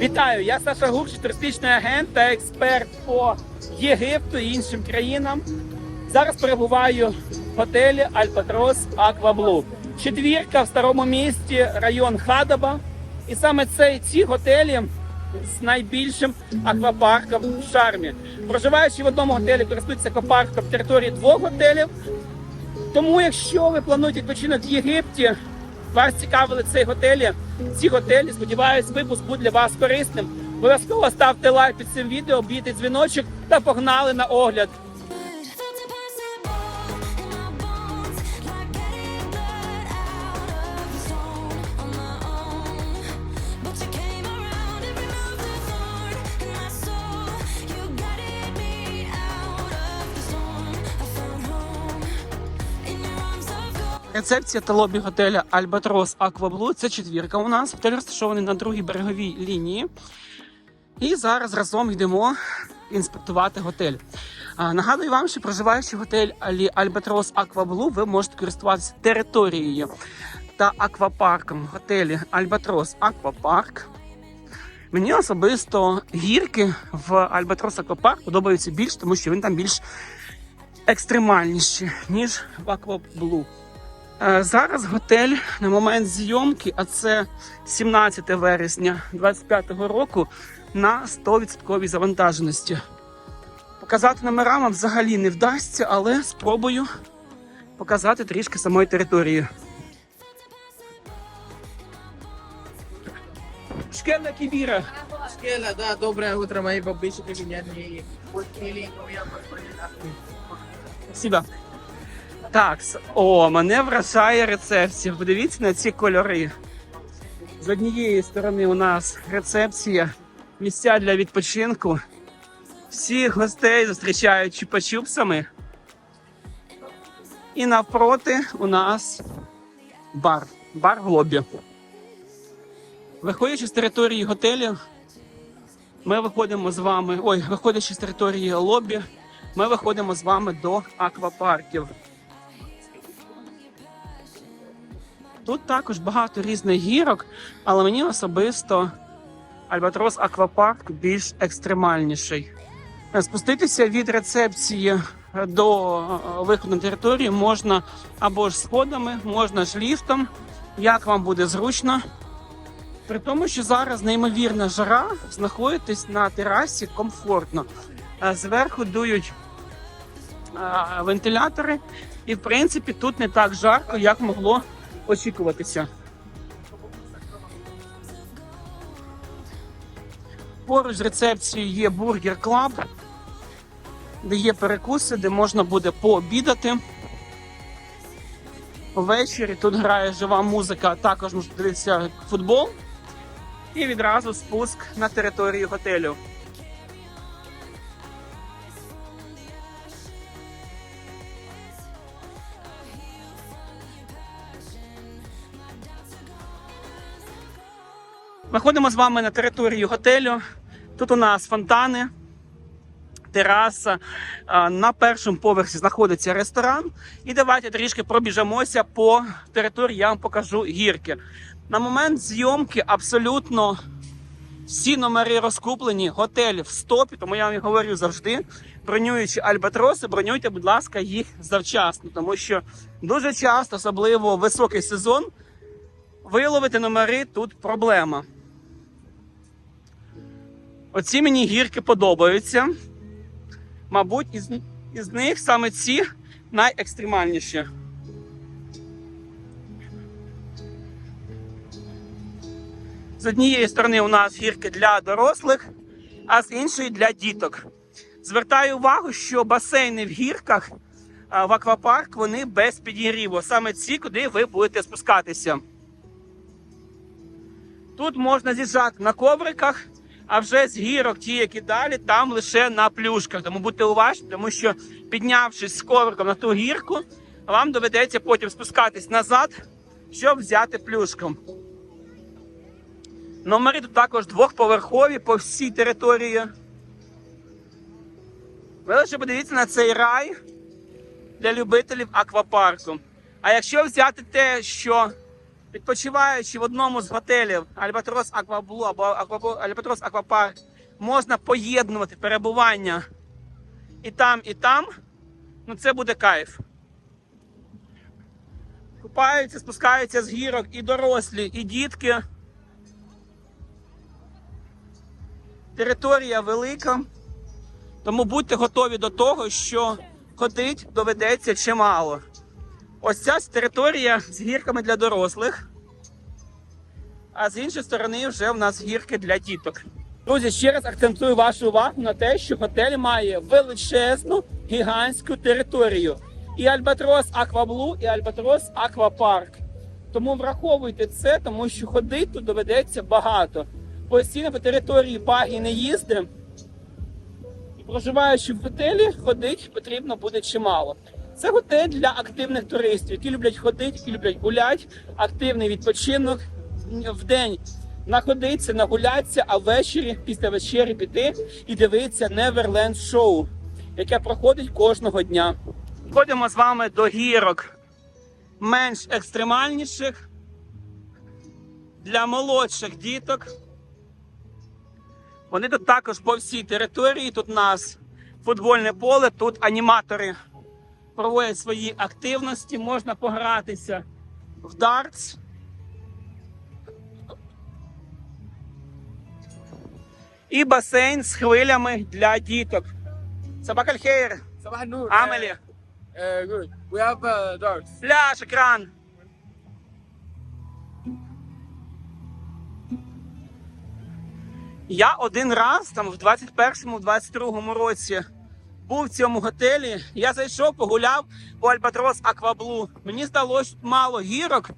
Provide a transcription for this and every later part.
Вітаю, я Саша Гурч, туристичний агент та експерт по Єгипту і іншим країнам. Зараз перебуваю в готелі Альпатрос Акваблу. Четвірка в старому місті, район Хадаба. І саме цей ці готелі з найбільшим аквапарком в шармі. Проживаючи в одному готелі, користуються аквапарком території двох готелів. Тому, якщо ви плануєте відпочинок в Єгипті, вас цікавили цей готелі, ці готелі, сподіваюсь, випуск буде для вас корисним. Обов'язково ставте лайк під цим відео, бійте дзвіночок та погнали на огляд. Рецепція та лобі готеля Альбатрос Акваблу. Це четвірка у нас. Готель розташований на другій береговій лінії. І зараз разом йдемо інспектувати готель. А, нагадую вам, що проживаючи готель Альбатрос Акваблу, ви можете користуватися територією та аквапарком готелі Альбатрос Аквапарк. Мені особисто гірки в Альбатрос Аквапарк подобаються більш, тому що він там більш екстремальніші, ніж в Акваблу. Е, Зараз готель на момент зйомки, а це 17 вересня 2025 року, на 100% завантаженості. Показати номера вам взагалі не вдасться, але спробую показати трішки самої території. Шкельна кібіра. Скела, да, доброе утро, подписчики, гениальные. Вот Спасибо. Так, о, мене вражає рецепція. Подивіться на ці кольори. З однієї сторони у нас рецепція, місця для відпочинку. Всіх гостей зустрічають чупа-чупсами. І навпроти у нас бар. Бар в лобі. Виходячи з території готелю, ми виходимо з вами. Ой, виходячи з території лобі, ми виходимо з вами до аквапарків. Тут також багато різних гірок, але мені особисто Альбатрос Аквапарк більш екстремальніший. Е, Спуститися від рецепції до е, виходу на територію можна або ж сходами, можна ж ліфтом, як вам буде зручно. При тому, що зараз неймовірна жара, знаходитись на терасі комфортно. Е, Зверху дують вентилятори, і в принципі тут не так жарко, як могло очікуватися. Поруч з рецепцією є бургер клаб, де є перекуси, де можна буде пообідати. Ввечері тут грає жива музика, також можна дивитися футбол. І відразу спуск на територію готелю. Виходимо з вами на територію готелю. Тут у нас фонтани, тераса. На першому поверсі знаходиться ресторан. І давайте трішки пробіжемося по території. Я вам покажу гірки. На момент зйомки абсолютно всі номери розкуплені, готель в стопі, тому я вам і говорю завжди. Бронюючи альбатроси, бронюйте, будь ласка, їх завчасно, тому що дуже часто, особливо високий сезон, виловити номери тут проблема. Оці мені гірки подобаються. Мабуть, із, із них саме ці найекстремальніші. З однієї сторони у нас гірки для дорослих, а з іншої для діток. Звертаю увагу, що басейни в гірках в аквапарк вони без підігріву. Саме ці, куди ви будете спускатися. Тут можна з'їжджати на ковриках, а вже з гірок, ті, які далі, там лише на плюшках. Тому будьте уважні, тому що піднявшись з ковриком на ту гірку, вам доведеться потім спускатись назад, щоб взяти плюшку. Номери тут також двохповерхові по всій території. Ви лише подивіться на цей рай для любителів аквапарку. А якщо взяти те, що Відпочиваючи в одному з готелів Альбатрос Акваблу або Альбатрос Аквапарк, можна поєднувати перебування і там, і там. Ну це буде кайф. Купаються, спускаються з гірок і дорослі, і дітки. Територія велика, тому будьте готові до того, що ходить доведеться чимало. Ось ця територія з гірками для дорослих, а з іншої сторони вже в нас гірки для діток. Друзі, ще раз акцентую вашу увагу на те, що готель має величезну гігантську територію. І Альбатрос Акваблу, і Альбатрос Аквапарк. Тому враховуйте це, тому що ходить тут доведеться багато. Постійно по території баги не їздимо. І проживаючи в готелі, ходить потрібно буде чимало. Це готель для активних туристів, які люблять ходити, які люблять гуляти, активний відпочинок в день находитися, нагулятися, а ввечері після вечері піти і дивитися Неверленд шоу, яке проходить кожного дня. Ходимо з вами до гірок менш екстремальніших для молодших діток. Вони тут також по всій території. Тут у нас футбольне поле, тут аніматори проводять свої активності, можна погратися в дартс. І басейн з хвилями для діток. Сабакальхейр. Амелі. Пляж, екран. Я один раз, там в 21-22 році був в цьому готелі. Я зайшов, погуляв по Альбатрос Акваблу. Мені здалося мало гірок,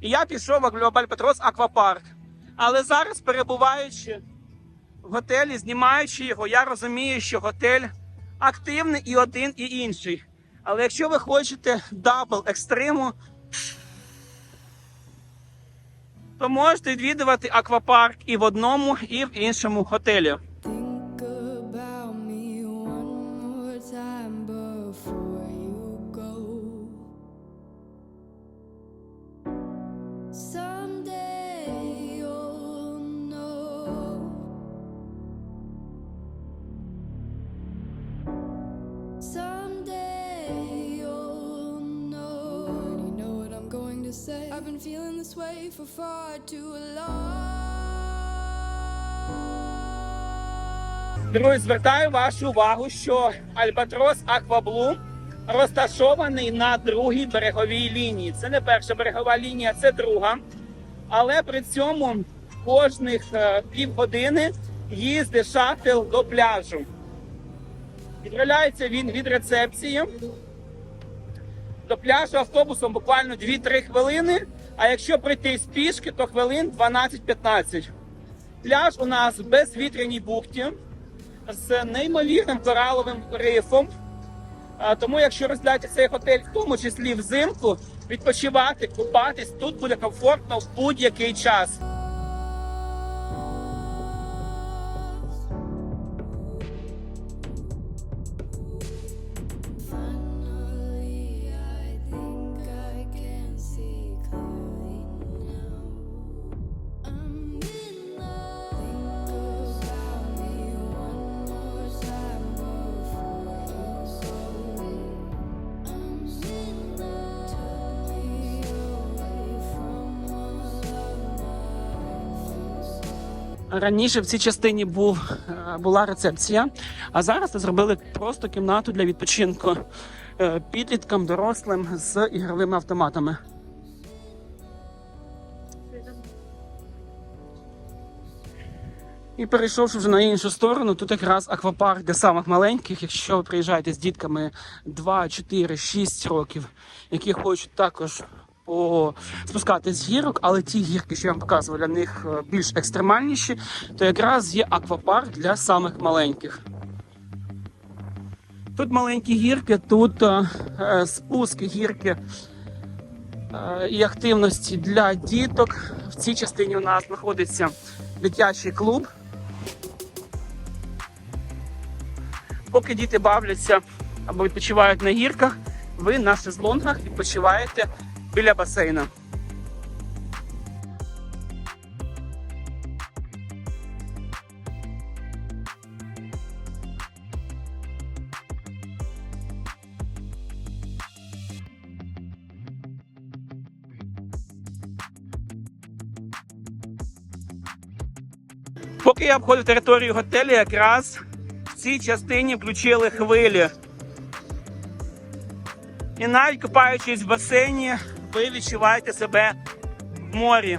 і я пішов в Альбатрос Аквапарк. Але зараз, перебуваючи в готелі, знімаючи його, я розумію, що готель активний і один, і інший. Але якщо ви хочете дабл екстриму, то можете відвідувати аквапарк і в одному, і в іншому готелі. I've been feeling this way for far too long. Друзі, звертаю вашу увагу, що Альбатрос Акваблу розташований на другій береговій лінії. Це не перша берегова лінія, це друга. Але при цьому кожних е, півгодини їздить шаттл до пляжу. Відправляється він від рецепції до пляжу автобусом буквально 2-3 хвилини. А якщо прийти з пішки, то хвилин 12-15. Пляж у нас в безвітряній бухті з неймовірним кораловим рифом. Тому, якщо розглядати цей готель, в тому числі взимку, відпочивати, купатись, тут буде комфортно в будь-який час. Раніше в цій частині був, е, була рецепція, а зараз це зробили просто кімнату для відпочинку е, підліткам, дорослим з ігровими автоматами. І перейшовши вже на іншу сторону, тут якраз аквапарк для самих маленьких, якщо ви приїжджаєте з дітками 2, 4, 6 років, які хочуть також по... спускатись з гірок, але ті гірки, що я вам показував, для них е, більш екстремальніші, то якраз є аквапарк для самих маленьких. Тут маленькі гірки, тут е, е, спуски гірки е, і активності для діток. В цій частині у нас знаходиться дитячий клуб. Поки діти бавляться або відпочивають на гірках, ви на шезлонгах відпочиваєте біля басейна Поки я обходив територію готелю, якраз в цій частині включили хвилі. І навіть купаючись в басейні ви відчуваєте себе в морі.